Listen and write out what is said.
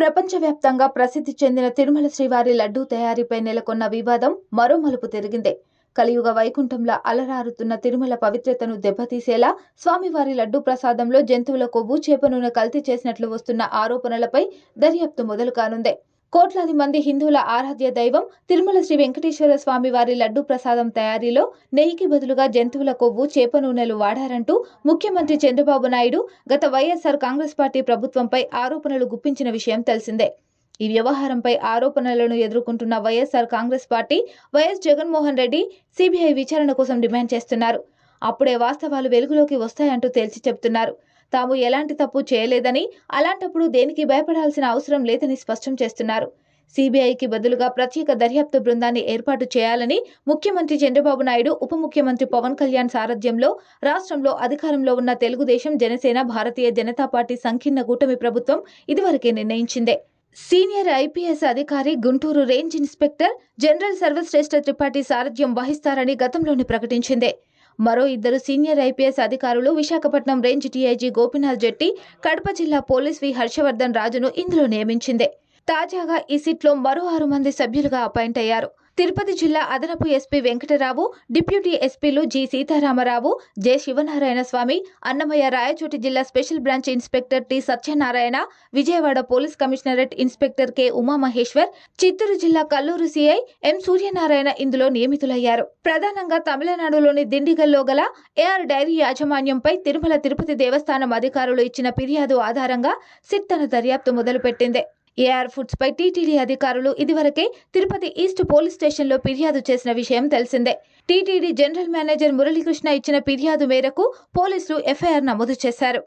ప్రపంచవ్యాప్తంగా ప్రసిద్ధి చెందిన తిరుమల శ్రీవారి లడ్డూ తయారీపై నెలకొన్న వివాదం మరో మలుపు తిరిగిందే. కలియుగ వైకుంఠంలా అలరారుతున్న తిరుమల పవిత్రతను దెబ్బతీసేలా స్వామివారి లడ్డూ ప్రసాదంలో జంతువుల కొవ్వు చేప నూనె కల్తీ చేసినట్లు వస్తున్న ఆరోపణలపై దర్యాప్తు మొదలు కానుంది. కోట్లాది మంది హిందువుల ఆరాధ్య దైవం తిరుమల శ్రీ వెంకటేశ్వర స్వామి వారి లడ్డూ ప్రసాదం తయారీలో నెయ్యికి బదులుగా జంతువుల కొవ్వు చేప నూనెలు వాడారంటూ ముఖ్యమంత్రి చంద్రబాబు నాయుడు గత వైఎస్ఆర్ కాంగ్రెస్ పార్టీ ప్రభుత్వంపై ఆరోపణలు గుప్పించిన విషయం తెలిసిందే. ఈ వ్యవహారంపై ఆరోపణలను ఎదుర్కొంటున్న YSR Congress party YS Jaganmohan Reddy CBI విచారణ కోసం డిమాండ్ చేస్తున్నారు. అప్పుడే వాస్తవాలు వెలుగులోకి వస్తాయంటూ తేల్చి చెబుతున్నారు తాము ఎలాంటి తప్పు చేయలేదని అలాంటప్పుడు దేనికి భయపడాల్సిన అవసరం లేదని స్పష్టం చేస్తున్నారు. సిబిఐకి బదులుగా ప్రత్యేక దర్యాప్తు బృందాన్ని ఏర్పాటు చేయాలని ముఖ్యమంత్రి చంద్రబాబు నాయుడు ఉప ముఖ్యమంత్రి పవన్ కళ్యాణ్ సారథ్యంలో రాష్ట్రంలో అధికారంలో ఉన్న తెలుగుదేశం జనసేన భారతీయ జనతా పార్టీ సంకీర్ణ కూటమి ప్రభుత్వం ఇదివరకే నిర్ణయించిందే. సీనియర్ ఐపీఎస్ అధికారి Guntur range inspector general Sarvashreshth Tripathi సారథ్యం వహిస్తారని గతంలోనే ప్రకటించిందే. మరో ఇద్దరు సీనియర్ ఐపీఎస్ అధికారులు విశాఖపట్నం రేంజ్ డీఐజీ గోపీనాథ్ జెట్టి కడప జిల్లా పోలీస్ వి హర్షవర్ధన్ రాజును ఇందులో నియమించింది. తాజాగా ఈ సిట్లో మరో ఆరు మంది సభ్యులుగా అపాయింట్ అయ్యారు. తిరుపతి జిల్లా అదనపు ఎస్పీ వెంకటరావు డిప్యూటీ ఎస్పీలు జి సీతారామరావు జె శివనారాయణ స్వామి అన్నమయ్య రాయచోటి జిల్లా special branch inspector T Satyanarayana Vijayawada police commissionerate inspector K Umamaheshwar Chittoor జిల్లా కల్లూరు సిఐ ఎం సూర్యనారాయణ ఇందులో నియమితులయ్యారు. ప్రధానంగా తమిళనాడులోని దిండిగల్లో గల ఏఆర్ డైరీ యాజమాన్యంపై తిరుమల తిరుపతి దేవస్థానం అధికారులు ఇచ్చిన ఫిర్యాదు ఆధారంగా సిట్ తన దర్యాప్తు మొదలుపెట్టింది. ఏఆర్ ఫుడ్స్ పై టీటీడీ అధికారులు ఇదివరకే తిరుపతి ఈస్ట్ పోలీస్ స్టేషన్లో ఫిర్యాదు చేసిన విషయం తెలిసిందే. టీటీడీ జనరల్ మేనేజర్ మురళీకృష్ణ ఇచ్చిన ఫిర్యాదు మేరకు పోలీసులు ఎఫ్ఐఆర్ నమోదు చేశారు.